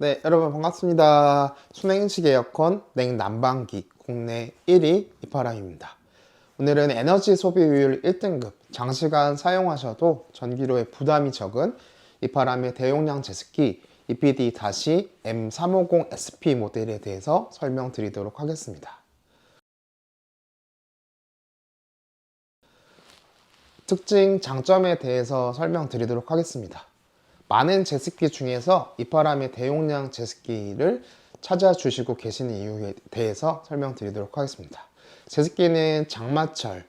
네, 여러분 반갑습니다. 순행식 에어컨 냉난방기 국내 1위 이파람입니다. 오늘은 에너지 소비율 1등급, 장시간 사용하셔도 전기료에 부담이 적은 이파람의 대용량 제습기 EPD-M350SP 모델에 대해서 설명드리도록 하겠습니다. 특징, 장점에 대해서 설명드리도록 하겠습니다. 많은 제습기 중에서 이파람의 대용량 제습기를 찾아주시고 계시는 이유에 대해서 설명드리도록 하겠습니다. 제습기는 장마철에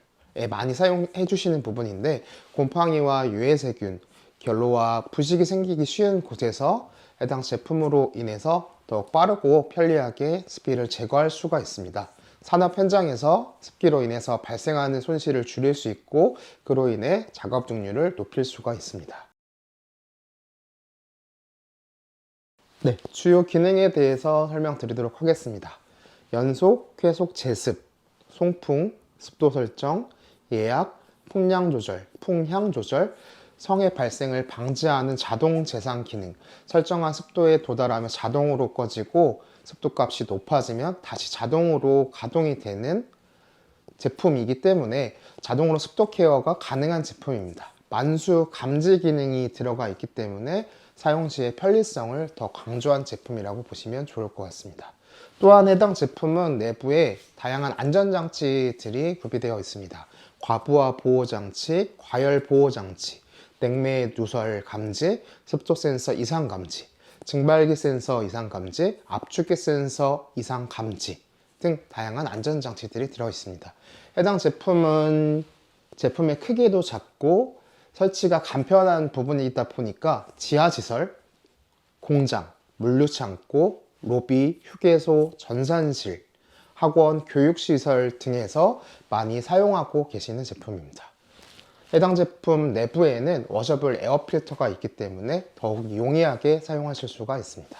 많이 사용해 주시는 부분인데 곰팡이와 유해세균, 결로와 부식이 생기기 쉬운 곳에서 해당 제품으로 인해서 더욱 빠르고 편리하게 습기를 제거할 수가 있습니다. 산업 현장에서 습기로 인해서 발생하는 손실을 줄일 수 있고 그로 인해 작업 능률을 높일 수가 있습니다. 네, 주요 기능에 대해서 설명드리도록 하겠습니다. 연속, 쾌속 제습, 송풍, 습도 설정, 예약, 풍량 조절, 풍향 조절, 성의 발생을 방지하는 자동 재상 기능, 설정한 습도에 도달하면 자동으로 꺼지고 습도 값이 높아지면 다시 자동으로 가동이 되는 제품이기 때문에 자동으로 습도 케어가 가능한 제품입니다. 만수 감지 기능이 들어가 있기 때문에 사용 시의 편리성을 더 강조한 제품이라고 보시면 좋을 것 같습니다. 또한 해당 제품은 내부에 다양한 안전장치들이 구비되어 있습니다. 과부하 보호장치, 과열 보호장치, 냉매 누설 감지, 습도 센서 이상 감지, 증발기 센서 이상 감지, 압축기 센서 이상 감지 등 다양한 안전장치들이 들어 있습니다. 해당 제품은 제품의 크기도 작고 설치가 간편한 부분이 있다 보니까 지하시설, 공장, 물류창고, 로비, 휴게소, 전산실, 학원, 교육시설 등에서 많이 사용하고 계시는 제품입니다. 해당 제품 내부에는 워셔블 에어 필터가 있기 때문에 더욱 용이하게 사용하실 수가 있습니다.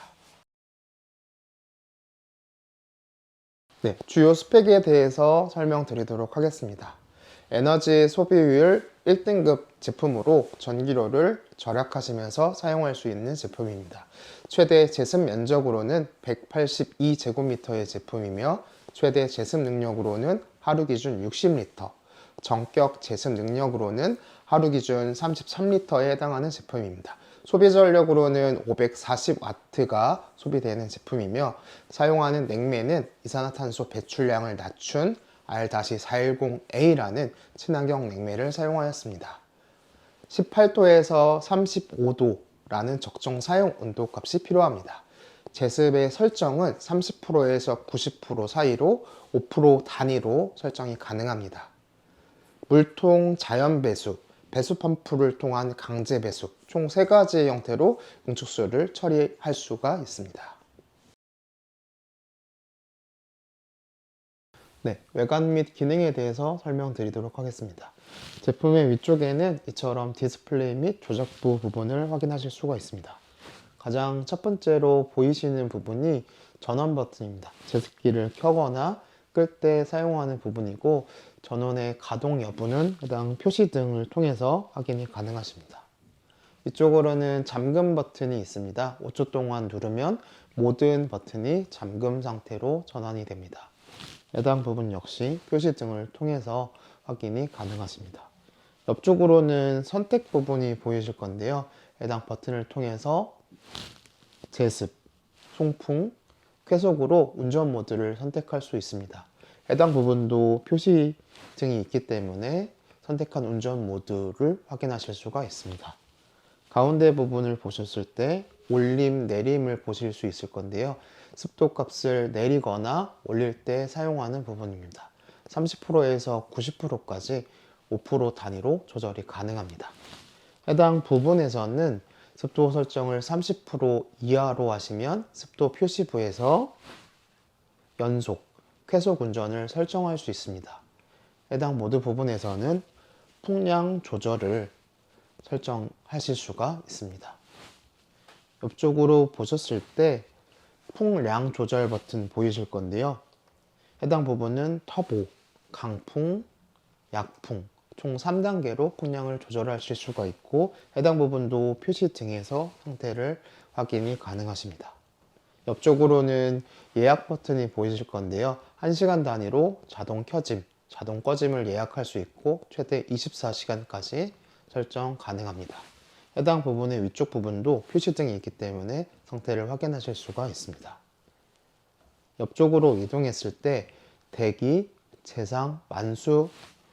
네, 주요 스펙에 대해서 설명드리도록 하겠습니다. 에너지 소비율 1등급 제품으로 전기료를 절약하시면서 사용할 수 있는 제품입니다. 최대 제습 면적으로는 182제곱미터의 제품이며 최대 제습 능력으로는 하루 기준 60리터, 정격 제습 능력으로는 하루 기준 33리터에 해당하는 제품입니다. 소비 전력으로는 540W가 소비되는 제품이며 사용하는 냉매는 이산화탄소 배출량을 낮춘 R-410A라는 친환경 냉매를 사용하였습니다. 18도에서 35도라는 적정 사용 온도 값이 필요합니다. 제습의 설정은 30%에서 90% 사이로 5% 단위로 설정이 가능합니다. 물통 자연 배수, 배수 펌프를 통한 강제 배수 총 3가지 형태로 응축수를 처리할 수가 있습니다. 네, 외관 및 기능에 대해서 설명드리도록 하겠습니다. 제품의 위쪽에는 이처럼 디스플레이 및 조작부 부분을 확인하실 수가 있습니다. 가장 첫 번째로 보이시는 부분이 전원 버튼입니다. 제습기를 켜거나 끌 때 사용하는 부분이고 전원의 가동 여부는 해당 표시 등을 통해서 확인이 가능하십니다. 이쪽으로는 잠금 버튼이 있습니다. 5초 동안 누르면 모든 버튼이 잠금 상태로 전환이 됩니다. 해당 부분 역시 표시등을 통해서 확인이 가능하십니다. 옆쪽으로는 선택 부분이 보이실 건데요. 해당 버튼을 통해서 제습, 송풍, 쾌속으로 운전 모드를 선택할 수 있습니다. 해당 부분도 표시등이 있기 때문에 선택한 운전 모드를 확인하실 수가 있습니다. 가운데 부분을 보셨을 때 올림, 내림을 보실 수 있을 건데요. 습도 값을 내리거나 올릴 때 사용하는 부분입니다. 30%에서 90%까지 5% 단위로 조절이 가능합니다. 해당 부분에서는 습도 설정을 30% 이하로 하시면 습도 표시부에서 연속, 쾌속 운전을 설정할 수 있습니다. 해당 모드 부분에서는 풍량 조절을 설정하실 수가 있습니다. 옆쪽으로 보셨을 때 풍량 조절 버튼 보이실 건데요. 해당 부분은 터보, 강풍, 약풍 총 3단계로 풍량을 조절하실 수가 있고 해당 부분도 표시 등에서 상태를 확인이 가능하십니다. 옆쪽으로는 예약 버튼이 보이실 건데요. 1시간 단위로 자동 켜짐, 자동 꺼짐을 예약할 수 있고 최대 24시간까지 설정 가능합니다. 해당 부분의 위쪽 부분도 표시등이 있기 때문에 상태를 확인하실 수가 있습니다. 옆쪽으로 이동했을 때 대기, 재상, 만수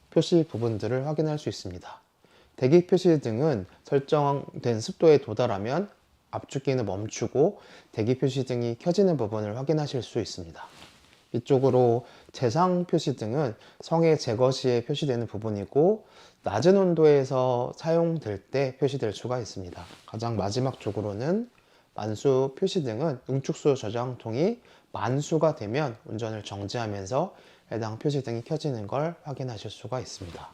표시 부분들을 확인할 수 있습니다. 대기 표시 등은 설정된 습도에 도달하면 압축기는 멈추고 대기 표시 등이 켜지는 부분을 확인하실 수 있습니다. 이쪽으로 재상 표시 등은 성의 제거 시에 표시되는 부분이고 낮은 온도에서 사용될 때 표시될 수가 있습니다. 가장 마지막 쪽으로는 만수 표시 등은 응축수 저장통이 만수가 되면 운전을 정지하면서 해당 표시 등이 켜지는 걸 확인하실 수가 있습니다.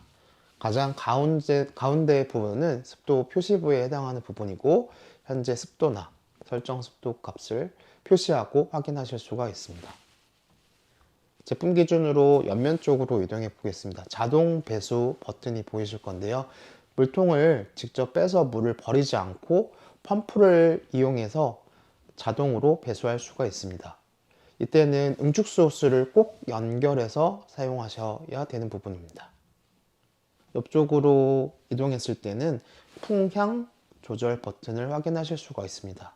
가장 가운데, 가운데 부분은 습도 표시부에 해당하는 부분이고 현재 습도나 설정 습도 값을 표시하고 확인하실 수가 있습니다. 제품 기준으로 옆면 쪽으로 이동해 보겠습니다. 자동 배수 버튼이 보이실 건데요. 물통을 직접 빼서 물을 버리지 않고 펌프를 이용해서 자동으로 배수할 수가 있습니다. 이때는 응축수 호스를 꼭 연결해서 사용하셔야 되는 부분입니다. 옆쪽으로 이동했을 때는 풍향 조절 버튼을 확인하실 수가 있습니다.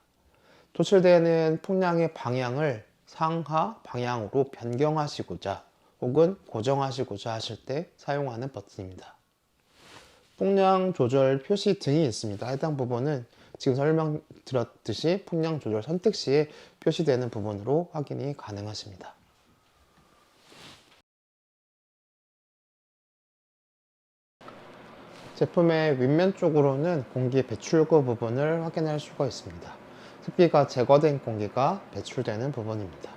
도출되는 풍량의 방향을 상하 방향으로 변경하시고자 혹은 고정하시고자 하실 때 사용하는 버튼입니다. 풍량 조절 표시 등이 있습니다. 해당 부분은 지금 설명드렸듯이 풍량 조절 선택 시에 표시되는 부분으로 확인이 가능하십니다. 제품의 윗면 쪽으로는 공기 배출구 부분을 확인할 수가 있습니다. 습기가 제거된 공기가 배출되는 부분입니다.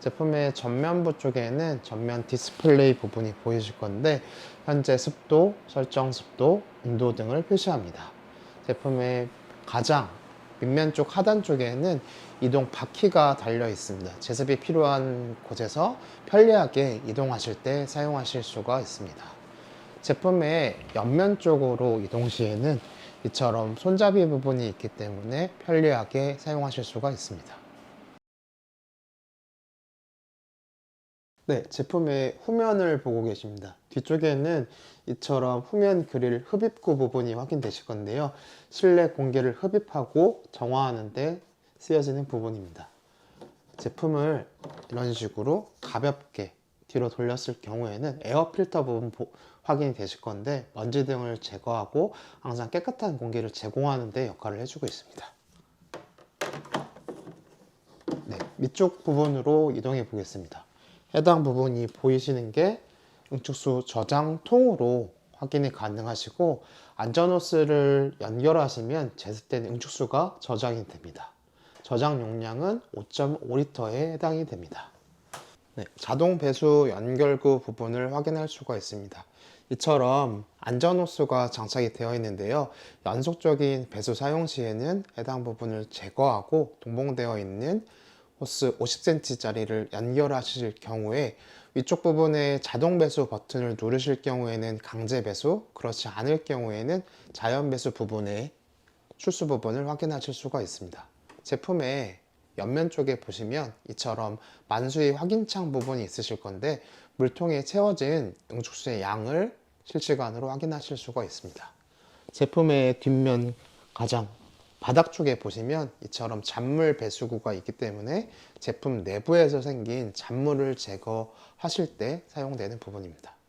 제품의 전면부 쪽에는 전면 디스플레이 부분이 보이실 건데 현재 습도, 설정 습도, 온도 등을 표시합니다. 제품의 가장 밑면 쪽 하단 쪽에는 이동 바퀴가 달려 있습니다. 제습이 필요한 곳에서 편리하게 이동하실 때 사용하실 수가 있습니다. 제품의 옆면 쪽으로 이동 시에는 이처럼 손잡이 부분이 있기 때문에 편리하게 사용하실 수가 있습니다. 네, 제품의 후면을 보고 계십니다. 뒤쪽에는 이처럼 후면 그릴 흡입구 부분이 확인되실 건데요. 실내 공기를 흡입하고 정화하는 데 쓰여지는 부분입니다. 제품을 이런 식으로 가볍게 뒤로 돌렸을 경우에는 에어 필터 부분 보- 확인이 되실 건데 먼지 등을 제거하고 항상 깨끗한 공기를 제공하는 데 역할을 해주고 있습니다. 네, 밑쪽 부분으로 이동해 보겠습니다. 해당 부분이 보이시는 게 응축수 저장통으로 확인이 가능하시고 안전호스를 연결하시면 제습된 응축수가 저장이 됩니다. 저장 용량은 5.5리터에 해당이 됩니다. 네, 자동 배수 연결구 부분을 확인할 수가 있습니다. 이처럼 안전호스가 장착이 되어 있는데요. 연속적인 배수 사용 시에는 해당 부분을 제거하고 동봉되어 있는 호스 50cm짜리를 연결하실 경우에 위쪽 부분에 자동 배수 버튼을 누르실 경우에는 강제 배수, 그렇지 않을 경우에는 자연 배수 부분의 출수 부분을 확인하실 수가 있습니다. 제품의 옆면 쪽에 보시면 이처럼 만수의 확인창 부분이 있으실 건데 물통에 채워진 응축수의 양을 실시간으로 확인하실 수가 있습니다. 제품의 뒷면 가장 바닥 쪽에 보시면 이처럼 잔물 배수구가 있기 때문에 제품 내부에서 생긴 잔물을 제거하실 때 사용되는 부분입니다.